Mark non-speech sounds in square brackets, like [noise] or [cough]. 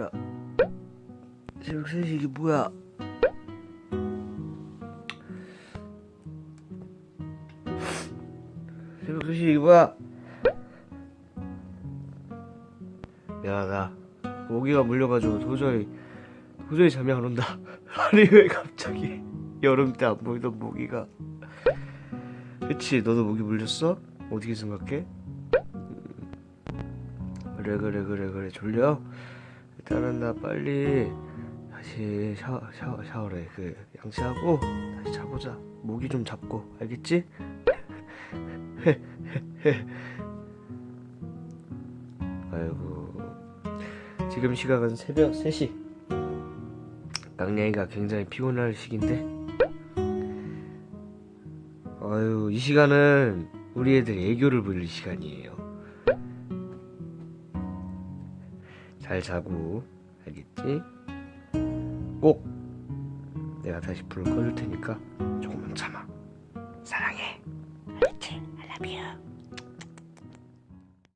진짜 새벽 3시 이게 뭐야 새벽 3시 이게 뭐야 미안하다 모기가 물려가지고 도저히 도저히 잠이 안 온다 [laughs] 아니 왜 갑자기 여름 때 안 보이던 모기가 그치 너도 모기 물렸어? 어떻게 생각해? 음. 그래 그래 그래 그래 졸려? 일단은 나 빨리 다시 샤워 샤워 샤워래 그 양치하고 다시 자보자. 모기 좀 잡고. 알겠지? [laughs] 아이고. 지금 시각은 새벽 3시. 깡냥이가 굉장히 피곤할 시기인데. 아유 이 시간은 우리 애들 애교를 부릴 시간이에요 잘 자고 알겠지? 꼭 내가 다시 불을 꺼줄 테니까 조금만 참아 사랑해 알겠지? I love you